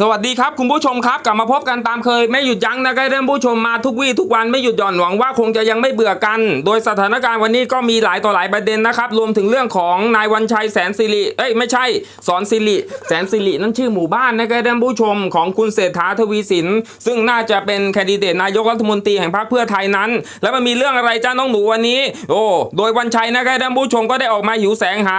สวัสดีครับคุณผู้ชมครับกลับมาพบกันตามเคย ไม่หยุดยั้งนะครับท่านผู้ชมมาทุกวี่ทุกวันไม่หยุดหย่อนหวังว่าคงจะยังไม่เบื่อกัน โดยสถานการณ์วันนี้ก็มีหลายต่อหลายประเด็นนะครับ รวมถึงเรื่องของนายวันชัยแสนสิริเอ้ยไม่ใช่สอนสิริแสนสิรินั่นชื่อหมู่บ้านนะครับท่านผู้ชมของคุณเศรษฐาทวีสิน ซึ่งน่าจะเป็นแคนดิเดตนายกรัฐมนตรีแห่งพรรคเพื่อไทยนั้น แล้วมันมีเรื่องอะไรจ้าน้องหนูวันนี้ โอ้โดยวันชัยนะครับท่านผู้ชมก็ได้ออกมาหิวแสงหา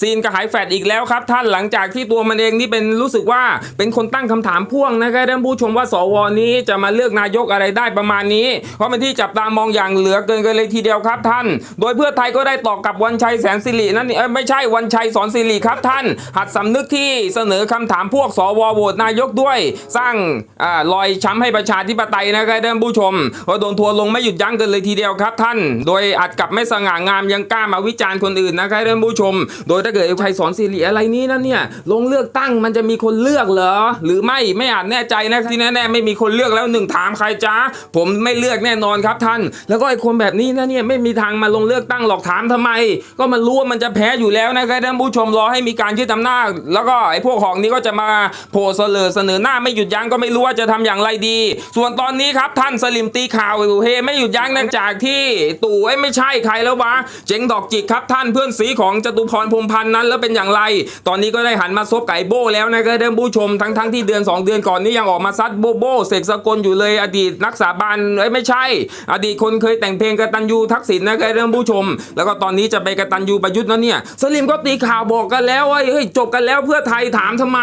ซีนกระหายแฟดอีกแล้วครับ ท่านหลังจากที่ตัวมันเองนี่เป็นรู้สึกว่าเป็นคนตั้งคำถามพ่วงนะครับท่านผู้ชมว่าสวนี้จะมาเลือกนายกอะไรได้ประมาณนี้ เพราะเป็นที่จับตามองอย่างเหลือเกินกันเลยทีเดียวครับท่าน โดยเพื่อไทยก็ได้ตอบกับวันชัยแสนสิรินั่นไม่ใช่วันชัยสอนสิริครับท่าน หัดสำนึกที่เสนอคำถามพวกสวโหวตนายกด้วย สร้างอารอยช้ำให้ประชาธิปไตยนะครับท่านผู้ชมว่าโดนทัวร์ลงไม่หยุดยั้งกันเลยทีเดียวครับท่าน โดยอัดกับไม่สง่างามยังกล้ามาวิจารณ์คนอื่นนะครับท่านผู้ชม โดยถ้าเกิดชัยสอนสิริอะไรนี้นั่นเนี่ยลงเลือกตั้งมันจะมีคนเลือกเหรอหรือไม่ไม่อาจแน่ใจนะที่แน่ๆไม่มีคนเลือกแล้วหนึ่งถามใครจ้าผมไม่เลือกแน่นอนครับท่าน แล้วก็ไอ้คนแบบนี้นะเนี่ยไม่มีทางมาลงเลือกตั้งหรอกถามทำไม ก็มันรู้ว่ามันจะแพ้อยู่แล้วนะครับท่านผู้ชมรอให้มีการยึดอำนาจแล้วก็ไอ้พวกของนี้ก็จะมาโผล่เสลอเสนอหน้าไม่หยุดยั้งก็ไม่รู้ว่าจะทำอย่างไรดี ส่วนตอนนี้ครับท่านสลิมตีข่าวเฮไม่หยุดยั้งเนื่องจากที่ตู่ไอ้ไม่ใช่ใครแล้ววะเจ๋งดอกจิกครับท่านเพื่อนสีของจตุพรพรมพันธ์นั้นแล้วเป็นอย่างไร ตอนนี้ก็ได้หันมาซบไก่โบ้แล้วนะครับท่านผู้ชมทั้งทั้งๆที่เดือน 2 เดือนก่อนนี้ยังออกมาซัดโบโบเสกสกลอยู่เลยอดีตนักสาบานเอ้ยไม่ใช่ อดีตคนเคยแต่งเพลงกตัญญูทักษิณนะครับท่านผู้ชม แล้วก็ตอนนี้จะไปกตัญญูประยุทธ์นะเนี่ยสลิมก็ตีข่าวบอกกันแล้วว่าเฮ้ยจบกันแล้วเพื่อไทยถามทำไม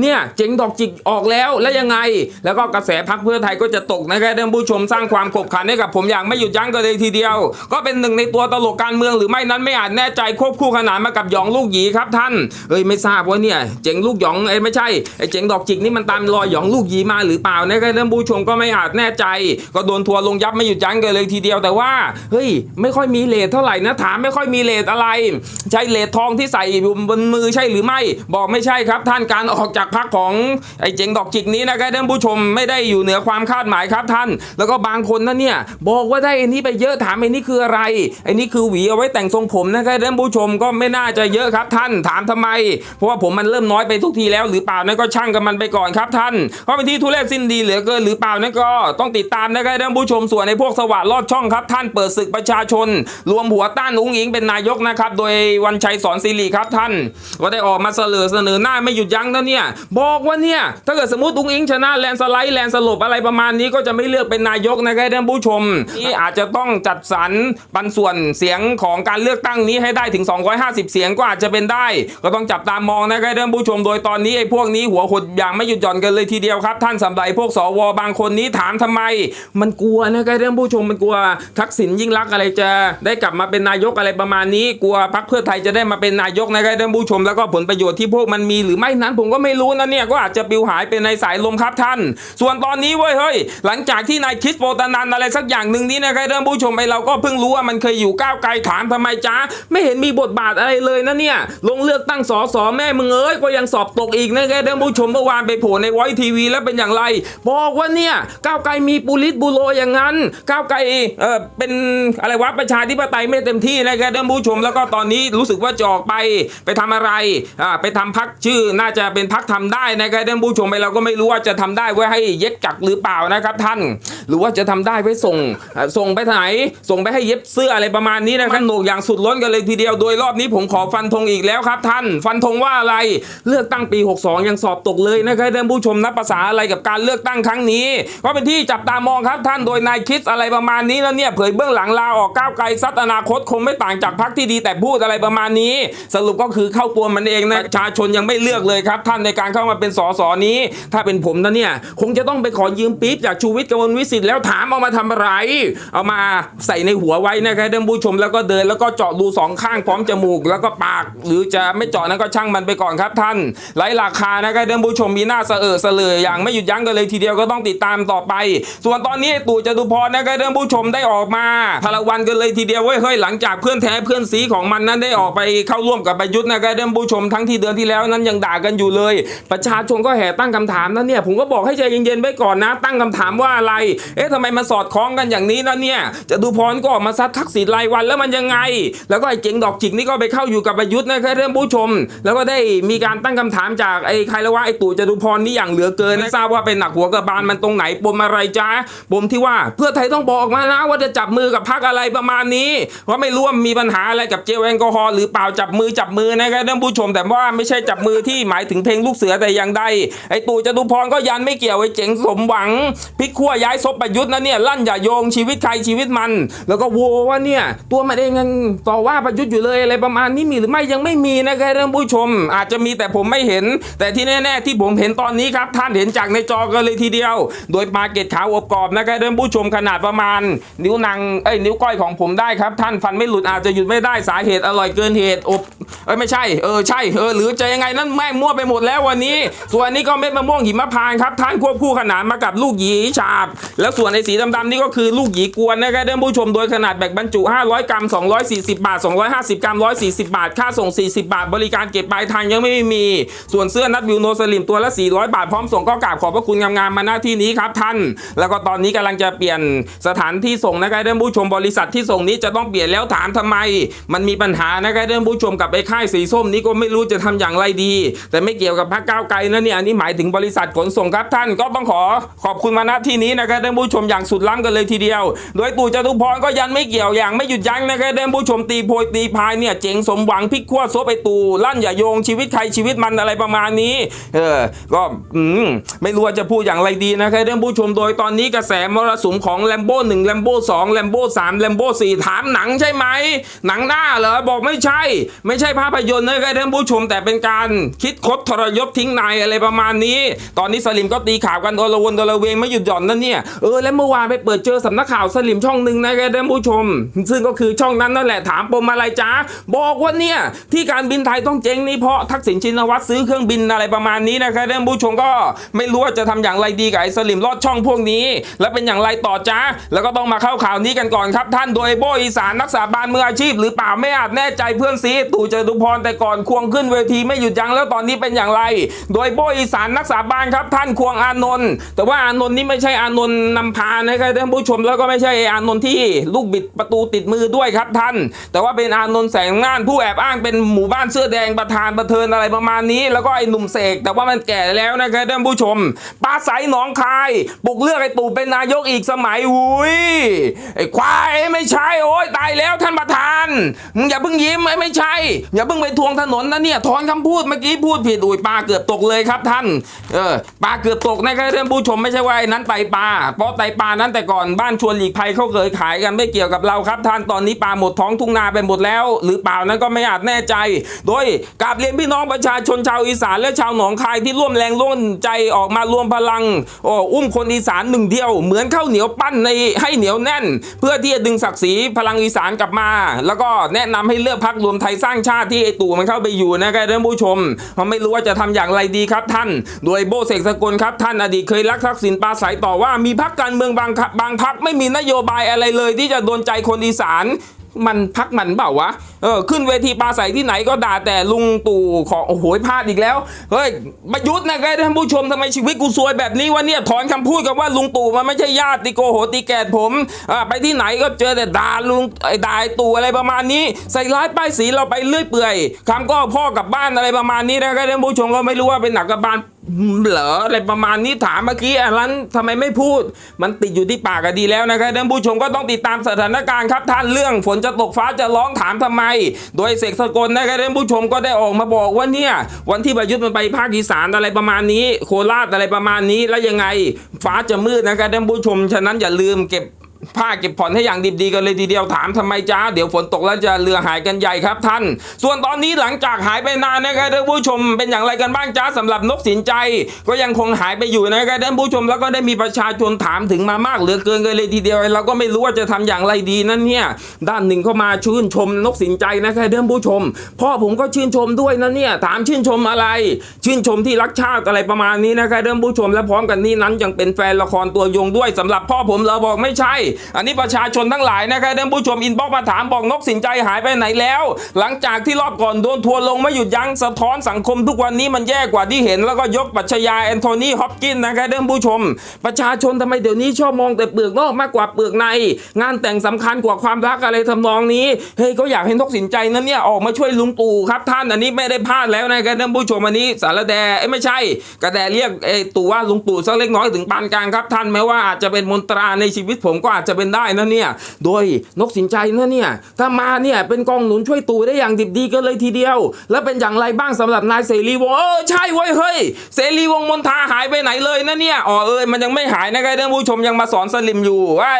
เนี่ยเจ๋งดอกจิกออกแล้วแล้วยังไง แล้วก็กระแสพักเพื่อไทยก็จะตกนะครับท่านผู้ชมสร้างความขบขันให้กับผมอย่างไม่หยุดยั้งกันเลยทีเดียว ก็เป็นหนึ่งในตัวตลกการเมืองหรือไม่นั้นไม่อาจแน่ใจควบคู่ขนานมากับหยองลูกหยีครับท่านเอ้ยไม่ทราบว่าเนี่ยเจ๋งลูกหยองเอ้ยไม่ใช่ไอ้เจ๋งดอกจิกนี่มันตามรอยหยองลูกยีมาหรือเปล่านะครับท่านผู้ชมก็ไม่อาจแน่ใจ ก็โดนทัวร์ลงยับไม่หยุดยั้งกันเลยทีเดียวแต่ว่าเฮ้ยไม่ค่อยมีเลทเท่าไหร่นะถามไม่ค่อยมีเลทอะไร ใช่เลททองที่ใส่อยู่บนมือใช่หรือไม่ บอกไม่ใช่ครับ ท่านการออกจากพักของไอ้เจ๋งดอกจิกนี้นะครับท่านผู้ชมไม่ได้อยู่เหนือความคาดหมายครับท่าน แล้วก็บางคนนะเนี่ยบอกว่าได้ไอ้นี้ไปเยอะถามไอ้นี่คืออะไรไอ้นี่คือหวีเอาไว้แต่งทรงผมนะครับท่านผู้ชมก็ไม่น่าจะเยอะครับท่านถามทำไม เพราะว่าผมมันเริ่มน้อยไปทุกทีแล้วหรือเปล่านั่นก็ช่างกับมันไปก่อนครับท่านเพราะเป็นที่ทุเรศสิ้นดีเหลือเกินหรือเปล่านั่นก็ต้องติดตามนะครับท่านผู้ชมส่วนในพวกสวัสดลอดช่องครับท่านเปิดศึกประชาชน รวมหัวต้านอุ้งอิงเป็นนายกนะครับโดยวันชัยสอนศิริครับท่าน ก็ได้ออกมาเสนอเสนอหน้าไม่หยุดยั้งนะเนี่ยบอกว่าเนี่ยถ้าเกิดสมมติอุ้งอิงชนะแลนสไลด์แลนสลบอะไรประมาณนี้ก็จะไม่เลือกเป็นนายกนะครับท่านผู้ชมที่อาจจะต้องจัดสรรปันส่วนเสียงของการเลือกตั้งนี้ให้ได้ถึง 250 เสียงก็อาจจะเป็นได้ ก็ต้องจับตามองนะครับท่านผู้ชม โดยตอนนี้ไอ้พวกนี้หัวหดอย่างไม่หยุดหย่อนกันเลยทีเดียวครับท่านสำหรับพวกสวบางคนนี้ถามทำไม มันกลัวนะครับท่านผู้ชมมันกลัว ทักษิณยิ่งรักอะไรจะได้กลับมาเป็นนายกอะไรประมาณนี้ กลัวพรรคเพื่อไทยจะได้มาเป็นนายกนะครับท่านผู้ชมแล้วก็ผลประโยชน์ที่พวกมันมีหรือไม่นั้นผมก็ไม่รู้นะเนี่ยก็อาจจะปิวหายไปในสายลมครับท่าน ส่วนตอนนี้เว้ยเฮ้ยหลังจากที่นายคริสโปตานันอะไรสักอย่างหนึ่งนี้นะครับท่านผู้ชมไอเราก็เพิ่งรู้ว่ามันเคยอยู่ก้าวไกลถามทำไมจ้าไม่เห็นมีบทบาทอะไรเลยนะเนี่ยลงเลือกตั้งสอสอแม่มึงเอ้ยก็ยังสอบตกอีกนะครับท่านผู้ชมเมื่อวานไปโผล่ในไวทีวีแล้วเป็นอย่างไร บอกว่าเนี่ยก้าวไกลมีปุริตบุโรอย่างนั้นก้าวไกลเออเป็นอะไรวะประชาธิปไตยไม่เต็มที่นะครับท่านผู้ชมแล้วก็ตอนนี้รู้สึกว่าจะออกไปไปทำอะไรอ่าไปทำพักชื่อน่าจะเป็นพักทำได้นะครับท่านผู้ชมไปเราก็ไม่รู้ว่าจะทำได้ไว้ให้เย็บจักรหรือเปล่านะครับท่าน หรือว่าจะทำได้ไว้ส่งอ่าส่งไปไหนส่งไปให้เย็บเสื้ออะไรประมาณนี้นะครับโหนกอย่างสุดล้นกันเลยทีเดียวโดยรอบนี้ผมขอฟันธงอีกแล้วครับท่าน ฟันธงว่าอะไรเลือกตั้งปี 62 ยังสอบตกเลยนะครับท่านผู้ชมนับภาษาอะไรกับการเลือกตั้งครั้งนี้ ก็เป็นที่จับตามองครับท่านโดยนายคิดอะไรประมาณนี้แล้วเนี่ยเผยเบื้องหลังลาออกก้าวไกลซัดอนาคตคงไม่ต่างจากพรรคที่ดีแต่พูดอะไรประมาณนี้ สรุปก็คือเข้าตัวมันเองนะประชาชนยังไม่เลือกเลยครับ ท่านในการเข้ามาเป็นสสนี้ ถ้าเป็นผมนะเนี่ยคงจะต้องไปขอยืมปี๊บจากชูวิทย์กมลวิสิทธิ์แล้วถามเอามาทำอะไร เอามาใส่ในหัวไว้นะครับท่านผู้ชมแล้วก็เดินแล้วก็เจาะรูสองข้างพร้อมจมูกแล้วก็ปาก หรือจะไม่เจาะนั้นก็ช่างมันไปก่อนครับท่านไร้ราคานะครับท่านผู้ชมมีหน้าเสอเสลยอย่างไม่หยุดยั้งกันเลยทีเดียวก็ต้องติดตามต่อไป ส่วนตอนนี้ตู่จตุพรนะครับท่านผู้ชมได้ออกมาพลวันกันเลยทีเดียวเว้ยเฮ้ยหลังจากเพื่อนแท้เพื่อนสีของมันนั้นได้ออกไปเข้าร่วมกับประยุทธ์นะครับท่านผู้ชมทั้งที่เดือนที่แล้วนั้นยังด่ากันอยู่เลย ประชาชนก็แห่ตั้งคำถามนะเนี่ยผมก็บอกให้ใจเย็นๆไว้ก่อนนะ ตั้งคำถามว่าอะไร เอ๊ะทำไมมันสอดคล้องกันอย่างนี้นะเนี่ยจตุพรก็ออกมาซัดทักษิณรายวันแล้วมันยังไง แล้วก็ไอ้เจ๋งดอกจิกนี่ก็ไปเข้าอยู่กับประยุทธ์นะครับท่านผู้ชม แล้วก็ได้มีการตั้งคำถามจากไอ้ใครละว่าไอ้ตู่จตุพรนี่อย่างเหลือเกินไม่ทราบว่าเป็นหนักหัวกระบาลมันตรงไหนปมอะไรจ้าปมที่ว่าเพื่อไทยต้องบอกมานะว่าจะจับมือกับพรรคอะไรประมาณนี้เพราะไม่รู้ว่ามีปัญหาอะไรกับเจลแอลกอฮอล์หรือเปล่าจับมือจับมือนะครับท่านผู้ชมแต่ว่าไม่ใช่จับมือที่หมายถึงเพลงลูกเสือแต่อย่างใดไอ้ตู่จตุพรก็ยันไม่เกี่ยวไอ้เจ๋งสมหวังพลิกขั้วย้ายซบประยุทธ์นะเนี่ยลั่นอย่าโยงชีวิตใครชีวิตมัน แล้วก็โวว่าเนี่ยตัวมันเองยังต่อว่าประยุทธ์อยู่เลยอะไรประมาณนี้มีหรือไม่ยังไม่มีนะครับท่านผู้ชม อาจจะมีแต่ผมไม่เห็น แต่ที่แน่ ๆ ที่ผมเห็นตอนนี้ครับท่านเห็นจากในจอกันเลยทีเดียว โดยปลาเกตขาวอบกรอบนะครับท่านผู้ชมขนาดประมาณ นิ้วนางเอ้ยนิ้วก้อยของผมได้ครับ ท่านฟันไม่หลุดอาจจะหยุดไม่ได้สาเหตุอร่อยเกินเหตุอบเอ้ยไม่ใช่เออใช่เออหรือจะยังไงนั่นแม่งมั่วไปหมดแล้ววันนี้ ส่วนนี้ก็เม็ดมะม่วงหิมพานต์ครับท่านควบคู่ขนานมากับลูกหยีฉาบ แล้วส่วนไอ้สีดำๆนี่ก็คือลูกหยีกวนนะครับท่านผู้ชมโดยขนาดแบกบรรจุ 500 กรัม 240 บาท 250 กรัม 140 บาท ค่าส่ง 40 บาท บริการเก็บปลายทางยังไม่มี ส่วนเสื้อนัดวิวโนสลิมตัวละ 400 บาทพร้อมส่งก็กราบขอบพระคุณงามๆมาหน้าที่นี้ครับท่าน แล้วก็ตอนนี้กำลังจะเปลี่ยนสถานที่ส่งนะครับท่านผู้ชมบริษัทที่ส่งนี้จะต้องเปลี่ยนแล้วถามทำไม มันมีปัญหานะครับท่านผู้ชมกับไอ้ค่ายสีส้มนี้ก็ไม่รู้จะทำอย่างไรดี แต่ไม่เกี่ยวกับพรรคก้าวไกลนะเนี่ยอันนี้หมายถึงบริษัทขนส่งครับท่านก็ต้องขอขอบคุณมาณที่นี้นะครับท่านผู้ชมอย่างสุดล้ำกันเลยทีเดียว โดยตู่จตุพรก็ยันไม่เกี่ยวอย่างไม่หยุดยั้งนะครับท่านผู้ชมตีโพยตีพายเนี่ยเจ๋งสมหวังพิกขั้วซบไอตู่ลั่นอย่าโยงชีวิตใครชีวิตมันอะไรประมาณนี้ เออก็อไม่รู้ว่าจะพูดอย่างไรดีนะครับท่านผู้ชมโดยตอนนี้กระแสมรสุมของแลมโบ้หนึ่งแลมโบ้สองแลมโบ้สามแลมโบ้สี่ถามหนังใช่ไหม หนังหน้าเหรอ บอกไม่ใช่ ไม่ใช่ภาพยนตร์นะครับท่านผู้ชมแต่เป็นการคิดคดทรยศทิ้งนายอะไรประมาณนี้ ตอนนี้สลิมก็ตีข่าวกันโอละวนโอละเวงไม่หยุดหย่อนนั่นเนี่ยเออแล้วเมื่อวานไปเปิดเจอสำนักข่าวสลิมช่องหนึ่งนะครับท่านผู้ชม ซึ่งก็คือช่องนั้นนั่นแหละถามปมอะไรจ้าบอกว่าเนี่ยที่การบินไทยต้องเจ๊งนี่เพราะทักษิณชินวัตรซื้อเครื่องบินอะไรประมาณนี้นะครับท่านผู้ชมก็ไม่รู้ว่าจะทำอย่างไรดีกับไอ้สลิมลอดช่องพวกนี้ แล้วเป็นอย่างไรต่อจ้าแล้วก็ต้องมาเข้าข่าวนี้กันก่อนครับท่านโดยโบอีสานนักษาบานมืออาชีพ หรือเปล่าไม่อาจแน่ใจเพื่อนซีตู่จตุพรแต่ก่อนควงขึ้นเวทีไม่หยุดยั้งแล้วตอนนี้เป็นอย่างไร โดยโบอีสานนักษาบานครับ ท่านควงอานนท์แต่ว่าอานนท์นี่ไม่ใช่อานนท์นำพานะครับท่านผู้ชมแล้วก็ไม่ใช่อานนท์ที่ลูกบิดประตูติดมือด้วยครับท่าน แต่ว่าเป็นอานนท์แสงงานผู้แอบอ้างเป็นหมู่บ้านเสื้อแดงประธานประเทินอะไรประมาณนี้ แล้วก็ไอ้หนุ่มเสกแต่ว่ามันแก่แล้วนะครับท่านผู้ชมปลาใสหนองคายปลุกเลือกไอ้ตู่เป็นนายกอีกสมัยหุยไอ้ควายไม่ใช่โอ้ยตายแล้วท่านประธานอย่าเพิ่งยิ้มไอไม่ใช่ อย่าเพิ่งไปทวงถนนนะเนี่ยถอนคำพูดเมื่อกี้พูดผิดอุ้ยปลาเกือบตกเลยครับท่านเออปลาเกือบตกนะครับท่านผู้ชมไม่ใช่ว่านั้นไตปลาเพราะไตปลานั้นแต่ก่อนบ้านชวนหลีกภัยเขาเคยขายกันไม่เกี่ยวกับเราครับ ท่านตอนนี้ปลาหมดท้องทุ่งนาไปหมดแล้ว หรือเปล่านั้นก็ไม่อาจแน่ใจ โดยกราบเรียนพี่น้องประชาชนชาวอีสานและชาวหนองคายที่ร่วมแรงร่วมใจออกมารวมพลังโอ้อุ้มคนอีสานหนึ่งเดียว เหมือนข้าวเหนียวปั้นในให้เหนียวแน่น เพื่อที่จะดึงศักดิ์ศรีพลังอีสานกลับมา แล้วก็แนะนำให้เลือกพักรวมไทยสร้างชาติที่ไอตู่มันเข้าไปอยู่นะครับท่านผู้ชมเพราไม่รู้ว่าจะทำอย่างไรดีครับท่าน โดยโบเสกสกลครับท่านอดีตเคยรักทักษิณปาศัยต่อว่ามีพักการเมืองบางบางพักไม่มีนโยบายอะไรเลย ที่จะโดนใจคนอีสาน มันพักมันเปล่าวะ เออขึ้นเวทีปราศัยที่ไหนก็ด่าแต่ลุงตู่ของโอ้โหพลาดอีกแล้ว เฮ้ยประยุทธ์นะครับท่านผู้ชมทำไมชีวิตกูซวยแบบนี้วะเนี่ยถอนคำพูดกับว่าลุงตู่มันไม่ใช่ญาติโกโหติแกดผมอ่าไปที่ไหนก็เจอแต่ด่าลุงไอ้ด่าตู่อะไรประมาณนี้ ใส่ร้ายป้ายสีเราไปเรื่อยเปื่อยคำก็พ่อกลับบ้านอะไรประมาณนี้นะครับท่านผู้ชมก็ไม่รู้ว่าเป็นหนักกับบาน เหรออะไรประมาณนี้ถามเมื่อกี้อันนั้นทำไมไม่พูด มันติดอยู่ที่ปากก็ดีแล้วนะครับท่านผู้ชมก็ต้องติดตามสถานการณ์ครับท่านเรื่องฝนจะตกฟ้าจะร้องถามทำไม โดยเสกสกลนะครับท่านผู้ชมก็ได้ออกมาบอกว่าเนี่ยวันที่ประยุทธ์มันไปภาคอีสานอะไรประมาณนี้ โคราชอะไรประมาณนี้แล้วยังไง ฟ้าจะมืดนะครับท่านผู้ชมฉะนั้นอย่าลืมเก็บ ผ้าเก็บผ่อนให้อย่างดิบดีกันเลยทีเดียวถามทำไมจ้าเดี๋ยวฝนตกแล้วจะเรือหายกันใหญ่ครับท่าน ส่วนตอนนี้หลังจากหายไปนานนะครับท่านผู้ชมเป็นอย่างไรกันบ้างจ้าสำหรับนกสินใจ ก็ยังคงหายไปอยู่นะครับท่านผู้ชมแล้วก็ได้มีประชาชนถามถึงมามากเหลือเกินกันเลยทีเดียวเราก็ไม่รู้ว่าจะทำอย่างไรดีนั่นเนี่ยด้านหนึ่งเข้ามาชื่นชมนกสินใจนะครับท่านผู้ชม พ่อผมก็ชื่นชมด้วยนะเนี่ยถามชื่นชมอะไร ชื่นชมที่รักชาติอะไรประมาณนี้นะครับท่านผู้ชมและพร้อมกันนี้นั้นยังเป็นแฟนละครตัวยงด้วยสำหรับพ่อผมเราบอกไม่ใช่อันนี้ประชาชนทั้งหลายนะครับท่านผู้ชมอินบ็อกมาถามบอกนกสินใจหายไปไหนแล้ว หลังจากที่รอบก่อนโดนทัวร์ลงไม่หยุดยั้งสะท้อนสังคมทุกวันนี้มันแย่กว่าที่เห็นแล้วก็ยกปรัชญาแอนโทนีฮอปกินส์นะครับท่านผู้ชม ประชาชนทำไมเดี๋ยวนี้ชอบมองแต่เปลือกนอกมากกว่าเปลือกใน งานแต่งสำคัญกว่าความรักอะไรทำนองนี้เฮ้ยเขาอยากเห็นนกสินใจนั้นเนี่ยออกมาช่วยลุงตู่ครับท่านอันนี้ไม่ได้พลาดแล้วนะครับท่านผู้ชมอันนี้สารแดเอ้ไม่ใช่ กระแดเรียกไอ้ตู่ว่าลุงตู่สักเล็กน้อยถึงปานกลางครับท่านแม้ว่าอาจจะเป็นมนตราในชีวิตผมก็อาจจะเป็นได้นะเนี่ย โดยนกสินใจนะเนี่ย ถ้ามาเนี่ยเป็นกองหนุนช่วยตู่ได้อย่างดิบดีกันเลยทีเดียว แล้วเป็นอย่างไรบ้างสำหรับนายเสรีวงศ์เออใช่เว้ยเฮ้ยเสรีวงศ์มนทาหายไปไหนเลยนะเนี่ยอ๋อเอ้ยมันยังไม่หายนะครับท่านผู้ชมยังมาสอนสลิมอยู่ว่า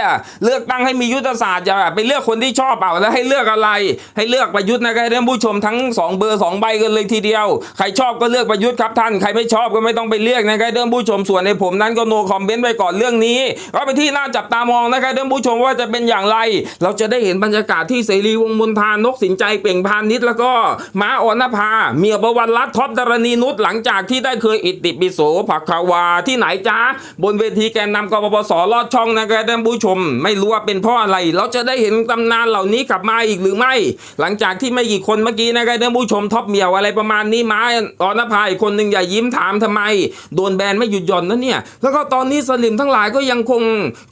เลือกตั้งให้มียุทธศาสตร์อย่าไปเลือกคนที่ชอบเปล่าแล้วให้เลือกอะไร ให้เลือกประยุทธ์นะครับท่านผู้ชมทั้งสองเบอร์สองใบกันเลยทีเดียว ใครชอบก็เลือกประยุทธ์ครับท่านใครไม่ชอบก็ไม่ต้องไปเลือกนะครับท่านผู้ชมส่วนในผมนั้นก็โนคอมเมนต์ไปก่อนเรื่องนี้ก็เป็นที่น่าจับตามองนะครับท่านผู้ชมว่าจะเป็นอย่างไร เราจะได้เห็นบรรยากาศที่เสรีวงมนทานกสินใจเปล่งพานิชแล้วก็ม้าออนภา เมียประวันรัตท็อปดารณีนุชหลังจากที่ได้เคยอิติปิโสผักขาวาที่ไหนจ้าบนเวทีแกนนำกปปสลอดช่องนะครับท่านผู้ชม ไม่รู้ว่าเป็นเพราะอะไร เราจะได้เห็นตำนานเหล่านี้กลับมาอีกหรือไม่ หลังจากที่ไม่กี่คนเมื่อกี้นะครับท่านผู้ชมท็อปเมียวอะไรประมาณนี้ม้าออนภาอีกคนหนึ่งอย่ายิ้มถามทำไม โดนแบนไม่หยุดหย่อนนะเนี่ยแล้วก็ตอนนี้สลิมทั้งหลายก็ยังคง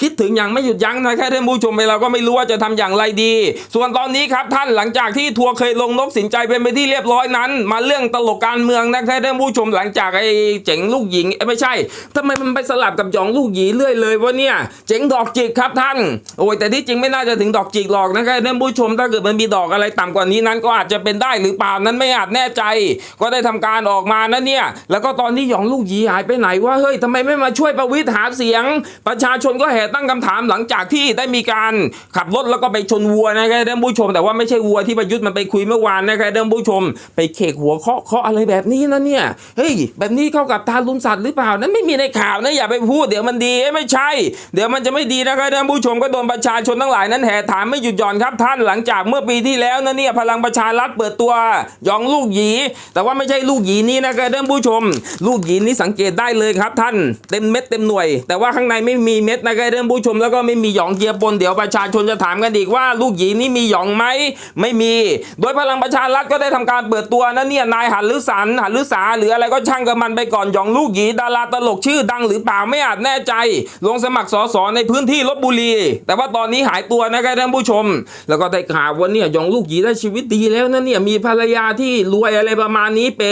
คิดถึงอย่างไม่หยุดยั้งนะครับท่านผู้ชมเราก็ไม่รู้ว่าจะทำอย่างไรดี ส่วนตอนนี้ครับท่านหลังจากที่ทัวร์เคยลงนกสินใจเป็นไปที่เรียบร้อยนั้น มาเรื่องตลกการเมืองนะครับท่านผู้ชมหลังจากไอ้เจ๋งลูกหญิงไม่ใช่ทำไมมันไปสลับกับหยองลูกหยีเรื่อยเลยวะเนี่ยเจ๋งดอกจิกครับท่าน โอ้ยแต่ที่จริงไม่น่าจะถึงดอกจิกหรอกนะครับท่านผู้ชมถ้าเกิดมันมีดอกอะไรต่ำกว่านี้นั้นก็อาจจะเป็นได้หรือเปล่านั้นไม่อาจแน่ใจ ก็ได้ทำการออกมานะเนี่ยแล้วก็ตอนนี้หยองลูกหยีหายไปไหนวะเฮ้ยทำไมไม่มาช่วยประวิตรหาเสียง ประชาชนก็แห่ตั้งคำถามหลังจากากที่ได้มีการขับรถแล้วก็ไปชนวัวนะครับท่านผู้ชม แต่ว่าไม่ใช่วัวที่ประยุทธ์มันไปคุยเมื่อวานนะครับท่านผู้ชม ไปเคกหัวเคาะเคาะอะไรแบบนี้นะเนี่ยเฮ้ยแบบนี้เข้ากับทารุณสัตว์หรือเปล่านั้นไม่มีในข่าวนะอย่าไปพูดเดี๋ยวมันดีไม่ใช่ เดี๋ยวมันจะไม่ดีนะครับท่านผู้ชมก็โดนประชาชนทั้งหลายนั้นแห่ถามไม่หยุดหย่อนครับท่านหลังจากเมื่อปีที่แล้วนะเนี่ยพลังประชารัฐเปิดตัวยองลูกหยี แต่ว่าไม่ใช่ลูกหยีนี้นะครับท่านผู้ชม ลูกหยีนี้สังเกตได้เลยครับท่านเต็มเม็ดเต็มหน่วย แต่ว่าข้างในไม่มีเม็ดนะครับท่านผู้ชมแล้วก็ไม่มีมีหยองเจียปนเดี๋ยวประชาชนจะถามกันอีกว่า ลูกหยีนี้มีหยองไหมไม่มี โดยพลังประชารัฐก็ได้ทำการเปิดตัวนะเนี่ยนายหันลือสันหันลือสาหรืออะไรก็ช่างกับมันไปก่อนหยองลูกหยีดาราตลกชื่อดังหรือเปล่าไม่อาจแน่ใจ ลงสมัครสสในพื้นที่ลบบุรี แต่ว่าตอนนี้หายตัวนะครับท่านผู้ชม แล้วก็ได้ข่าวว่าเนี่ยหยองลูกหยีได้ชีวิตดีแล้วนะเนี่ยมีภรรยาที่รวยอะไรประมาณนี้เป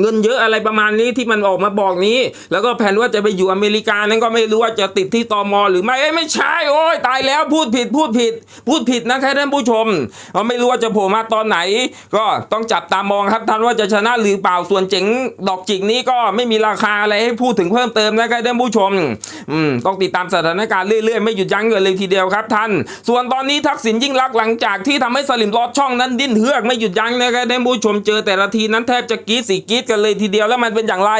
เงินเยอะอะไรประมาณนี้ที่มันออกมาบอกนี้ แล้วก็แผนว่าจะไปอยู่อเมริกานั้นก็ไม่รู้ว่าจะติดที่ตอมหรือไม่เอ้ไม่ใช่โอ้ยตายแล้วพูดผิดพูดผิด พูดผิดนะครับท่านผู้ชมเราไม่รู้ว่าจะโผล่มาตอนไหน ก็ต้องจับตามองครับท่านว่าจะชนะหรือเปล่าส่วนเจ๋งดอกจิกนี้ก็ไม่มีราคาอะไรให้พูดถึงเพิ่มเติมนะครับท่านผู้ชมอืมต้องติดตามสถานการณ์เรื่อยๆ ไม่หยุดยั้งเลยทีเดียวครับท่าน ส่วนตอนนี้ทักษิณยิ่งรักหลังจากที่ทำให้สลิมลอดช่องนั้นดิ้นเฮือกไม่หยุดยั้งนะครับท่านผู้ชมเจอแต่ละทีนั้นแทบจะกรีดสีกรีดกันเลยทีเดียวแล้วมันเป็นอย่างไร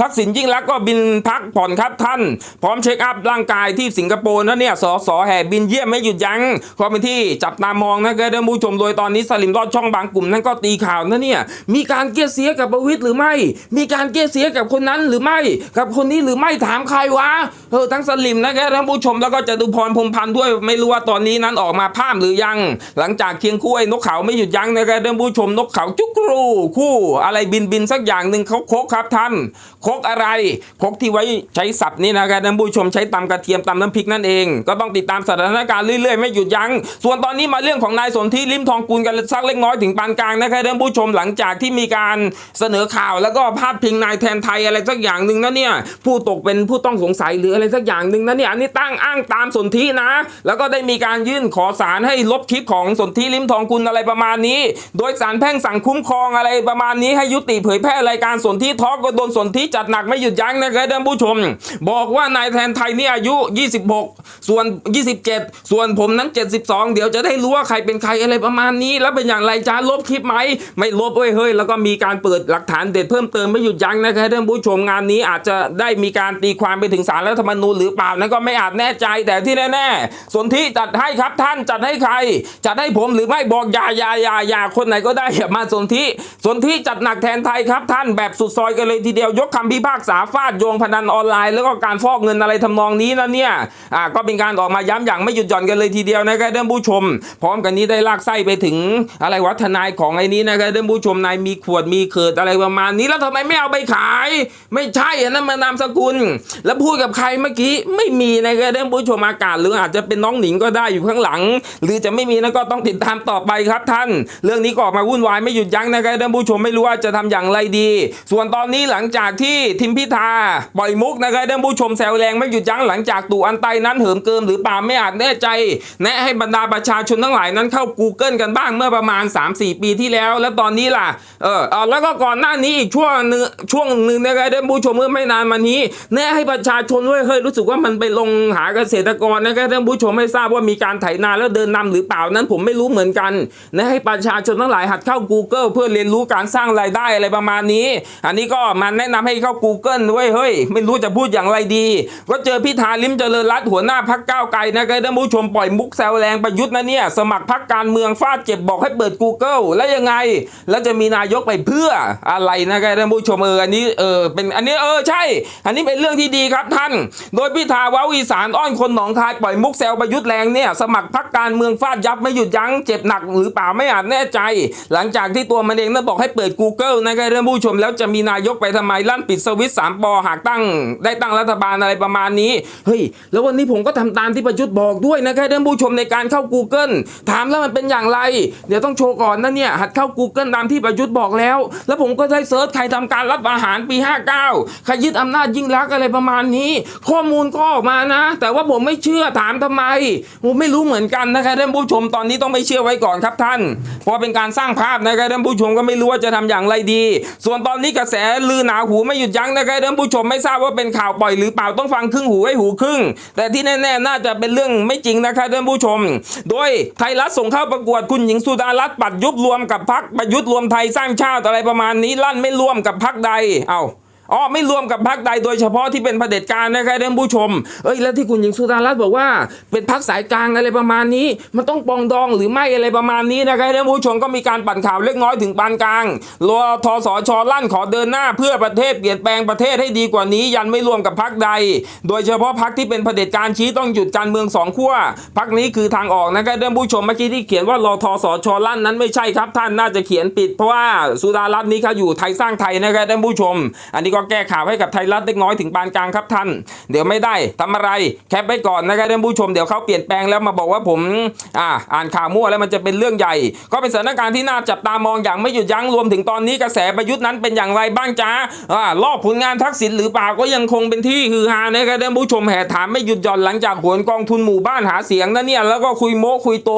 ทักษิณยิ่งรักก็บินพักผ่อนครับท่าน พร้อมเช็คอัพร่างกายที่สิงคโปร์นะเนี่ยสอสอแห่บินเยี่ยมไม่หยุดยั้งก็เป็นที่จับตามองนะครับท่านผู้ชมโดยตอนนี้สลิมลอดช่องบางกลุ่มนั้นก็ตีข่าวนะเนี่ยมีการเกลียเสียกับประวิตรหรือไม่ มีการเกลียเสียกับคนนั้นหรือไม่ กับคนนี้หรือไม่ถามใครวะเออทั้งสลิมนะครับท่านผู้ชมแล้วก็จตุพรพรหมพันธ์ด้วยไม่รู้ว่าตอนนี้นั้นออกมาพามหรือยัง หลังจากเคียงคู่ไอ้นกเขาไม่หยุดยั้งนะครับท่านผู้ชมนกเขาจุกรูคู่อะไรบินบินสักอย่างหนึ่งเขาโคกครับท่านโคกอะไรโคกที่ไว้ใช้สับนี่นะครับท่านผู้ชมใช้ตำกระเทียมตำน้ำพริกนั่นเองก็ต้องติดตามสถานการณ์เรื่อยๆ ไม่หยุดยั้ง ส่วนตอนนี้มาเรื่องของนายสนธิลิมทองกุลกันสักเล็กน้อยถึงปานกลางนะครับท่านผู้ชมหลังจากที่มีการเสนอข่าวแล้วก็พาดพิงนายแทนไทยอะไรสักอย่างหนึ่งนะเนี่ยผู้ตกเป็นผู้ต้องสงสัยหรืออะไรสักอย่างหนึ่งนะเนี่ยอันนี้ตั้งอ้างตามสนธินะ แล้วก็ได้มีการยื่นขอสารให้ลบคลิปของสนธิลิมทองกุลอะไรประมาณนี้ โดยสารแพ่งสั่งคุ้มครองอะไรประมาณนี้ให้ยุติเผยแพร่รายการสนธิทอกก็โดนสนธิจัดหนักไม่หยุดยั้งนะครับท่านผู้ชม บอกว่านายแทนไทยนี่อายุ 26 ส่วน27 ส่วนผมนั้น 72 เดี๋ยวจะได้รู้ว่าใครเป็นใครอะไรประมาณนี้ แล้วเป็นอย่างไรจ้าลบคลิปไหม ไม่ลบเว้ยเฮ้ยแล้วก็มีการเปิดหลักฐานเด็ดเพิ่มเติมไม่หยุดยั้งนะครับท่านผู้ชมงานนี้อาจจะได้มีการตีความไปถึงสารรัฐธรรมนูญหรือเปล่านั้นก็ไม่อาจแน่ใจแต่ที่แน่ๆสนธิจัดให้ครับท่านจัดให้ใคร จัดให้ผมหรือไม่บอกอย่าอย่าอย่าอย่าคนไหนก็ได้อย่ามาสนธิสนธิจัดหนักแทนไทยครับท่านแบบสุดซอยกันเลยทีเดียวยกคำพิพากษาฟาดโยงพนันออนไลน์ แล้วก็การฟอกเงินอะไรทำนองนี้นะเนี่ยอ่าก็เป็นการออกมาย้ำอย่างไม่หยุดหย่อนกันเลยทีเดียวนะครับท่านผู้ชม พร้อมกันนี้ได้ลากไส้ไปถึงอะไรวัฒนายของไอ้นี้นะครับท่านผู้ชมนายมีขวดมีเขิดอะไรประมาณนี้แล้วทำไมไม่เอาไปขาย ไม่ใช่นนั้นมานามสกุล แล้วพูดกับใครเมื่อกี้ไม่มีนะครับท่านผู้ชมอากาศหรืออาจจะเป็นน้องหนิงก็ได้อยู่ข้างหลัง หรือจะไม่มีนะก็ต้องติดตามต่อไปครับท่าน เรื่องนี้ก็ออกมาวุ่นวายไม่หยุดยั้งนะครับท่านผู้ชมไม่รู้ว่าจะทำอย่างไรดี ส่วนตอนนี้หลังจากที่ทิมพิธาปล่อยมุกนะครับท่านผู้ชมแซวแรงไม่หยุดยั้งหลังจากตู่อันไตนั้นเหิมเกิมหรือเปล่าไม่อาจแน่ใจ แนะให้บรรดาประชาชนทั้งหลายนั้นเข้า Google กันบ้างเมื่อประมาณ 3-4 ปีที่แล้ว แล้วตอนนี้ล่ะเออเอาแล้วก็ก่อนหน้านี้อีกช่วงหนึงช่วงหนึ่งนะครับท่านผู้ชมเมื่อไม่นานมานี้ แนะให้ประชาชนด้วยเฮ้ยรู้สึกว่ามันไปลงหาเกษตรกรนะครับท่านผู้ชมไม่ทราบว่ามีการไถนาแล้วเดินนำหรือเปล่านั้นผมไม่รู้เหมือนกันแนะให้ประชาชนทั้งหลายหัดเข้า Google เพื่อเรียนรู้การสร้างรายได้อะไรประมาณนี้ อันนี้ก็มาแนะนำให้เข้า Google ด้วยเฮ้ย ไม่รู้จะพูดอย่างไรดี ก็เจอพิธาลิมเจริญรัตหัวหน้าพักก้าวไกลนะครับท่านผู้ชมปล่อยมุกแซวแรงประยุทธ์นะเนี่ยสมัครพักการเมืองฟาดเจ็บบอกให้เปิด Google แล้วยังไง แล้วจะมีนายกไปเพื่ออะไรนะครับท่านผู้ชมเอออันนี้เออเป็นอันนี้เออใช่ อันนี้เป็นเรื่องที่ดีครับท่าน โดยพิธาว้าวีสานอ้อนคนหนองคายปล่อยมุกแซวประยุทธ์แรงเนี่ยสมัครพักการเมืองฟาดยับไม่หยุดยั้งเจ็บหนักหรือเปล่าไม่อาจแน่ใจ หลังจากที่ตัวมันเองนั้นบอกให้เปิด Google นะครับท่านผู้ชมแล้วจะมีนายกไปทำไมลั่นปิดสวิตช์สามปอหากตั้ง ได้ตั้งรัฐบาลอะไรประมาณนี้เฮ้ยแล้ววันนี้ผมก็ทำตามามที่ประยุทธ์บอกด้วยนะครับท่านผู้ชมในการเข้า Google ถามแล้วมันเป็นอย่างไร เดี๋ยวต้องโชว์ก่อนนะเนี่ยหัดเข้า Google ตามที่ประยุทธ์บอกแล้ว แล้วผมก็ได้เซิร์ชใครทำการรัฐประหารปี 59ใครยึดอำนาจยิ่งรักอะไรประมาณนี้ ข้อมูลก็ออกมานะ แต่ว่าผมไม่เชื่อถามทำไมผมไม่รู้เหมือนกันนะครับท่านผู้ชมตอนนี้ต้องไม่เชื่อไว้ก่อนครับท่านเพราะเป็นการสร้างภาพนะครับท่านผู้ชมก็ไม่รู้ว่าจะทำอย่างไรดี ส่วนตอนนี้กระแสลือหนาหูไม่หยุดยั้งนะครับท่านผู้ชมไม่ทราบว่าเป็นข่าวปล่อยหรือเปล่าต้องฟังครึ่งหูให้หูครึ่ง แต่ที่แน่ๆน่าจะเป็นเรื่องไม่จริงนะครับท่านผู้ชม โดยไทยรัฐส่งเข้าประกวดคุณหญิงสุดารัตน์ปัดยุบรวมกับพักประยุทธ์รวมไทยสร้างชาติอะไรประมาณนี้ลั่นไม่ร่วมกับพักใดเอา อ๋อไม่รวมกับพรรคใดโดยเฉพาะที่เป็นเผด็จการนะครับท่านผู้ชม เอ้ยแล้วที่คุณหญิงสุดารัตน์บอกว่า เป็นพรรคสายกลางอะไรประมาณนี้ มันต้องปองดองหรือไม่อะไรประมาณนี้นะครับท่านผู้ชมก็มีการปั่นข่าวเล็กน้อยถึงปานกลางรอทสชลั่นขอเดินหน้าเพื่อประเทศเปลี่ยนแปลงประเทศให้ดีกว่านี้ ยันไม่รวมกับพรรคใด โดยเฉพาะพรรคที่เป็นเผด็จการชี้ต้องหยุดการเมืองสองขั้วพรรคนี้คือทางออกนะครับท่านผู้ชมเมื่อกี้ที่เขียนว่ารอทสชลั่นนั้นไม่ใช่ครับท่านน่าจะเขียนปิดเพราะว่าสุดารัตน์นี้เขาอยู่ไทยสร้างไทยนะครับท่านผู้ชม อันนี้ก็แก้ข่าวให้กับไทยรัฐเล็กน้อยถึงปานกลางครับท่าน เดี๋ยวไม่ได้ทำอะไรแคปไว้ก่อนนะครับท่านผู้ชมเดี๋ยวเขาเปลี่ยนแปลงแล้วมาบอกว่าผมอ่าอ่านข่าวมั่วแล้วมันจะเป็นเรื่องใหญ่ ก็เป็นสถานการณ์ที่น่าจับตามองอย่างไม่หยุดยั้งรวมถึงตอนนี้กระแสประยุทธ์นั้นเป็นอย่างไรบ้างจ้าอ่ารอบผลงานทักษิณหรือเปล่าก็ยังคงเป็นที่ฮือฮานะครับท่านผู้ชมแห่ถามไม่หยุดหย่อนหลังจากหวนกองทุนหมู่บ้านหาเสียงนะเนี่ยแล้วก็คุยโม้คุยโต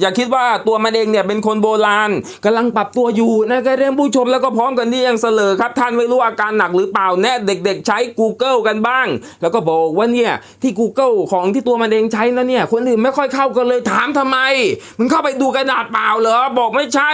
อย่าคิดว่าตัวมันเองเนี่ยเป็นคนโบราณกำลังปรับตัวอยู่นะครับท่านผู้ชมแล้วก็พร้อมกันที่ยังเสลอครับท่านไม่รู้อาการหนักหรือเปล่าแน่เด็กๆใช้ Google กันบ้าง แล้วก็บอกว่าเนี่ยที่ Google ของที่ตัวมันเองใช้นะเนี่ยคนอื่นไม่ค่อยเข้ากันเลยถามทำไม มึงเข้าไปดูกระดาษเปล่าเหรอบอกไม่ใช่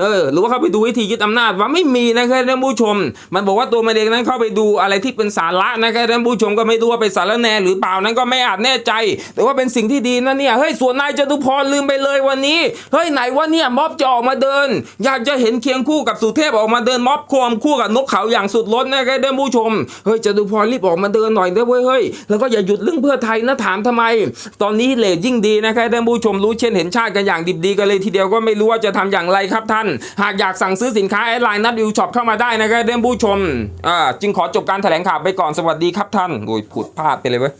เออหรือว่าเข้าไปดูวิธียึดอำนาจว่าไม่มีนะครับท่านผู้ชม มันบอกว่าตัวมันเองนั้นเข้าไปดูอะไรที่เป็นสาระนะครับท่านผู้ชมก็ไม่รู้ว่าเป็นสาระแหน่หรือเปล่านั้นก็ไม่อาจแน่ใจ แต่ว่าเป็นสิ่งที่ดีนะเนี่ยเฮ้ยส่วนนายจตุพรลืมไปเลยวันนี้เฮ้ยไหนว่าเนี่ยม็อบจะออกมาเดิน อยากจะเห็นเคียงคู่กับสุเทพออกมาเดินม็อบควมคู่กับนกเขาอย่างสุดล้นนะครับท่านผู้ชมเฮ้ยจตุพรรีบออกมาเดินหน่อยเด้เว้ยเฮ้ยแล้วก็อย่าหยุดเรื่องเพื่อไทยนะถามทำไม ตอนนี้เลทยิ่งดีนะครับท่านผู้ชมรู้เช่นเห็นชาติกันอย่างดิบดีกันเลยทีเดียวก็ไม่รู้ว่าจะทำอย่างไรครับท่าน หากอยากสั่งซื้อสินค้าแอดไลน์นัดวิวช็อปเข้ามาได้นะครับท่านผู้ชมอ่าจึงขอจบการแถลงข่าวไปก่อนสวัสดีครับท่านโอ้ยผุดพลาดไปเลยเว้ย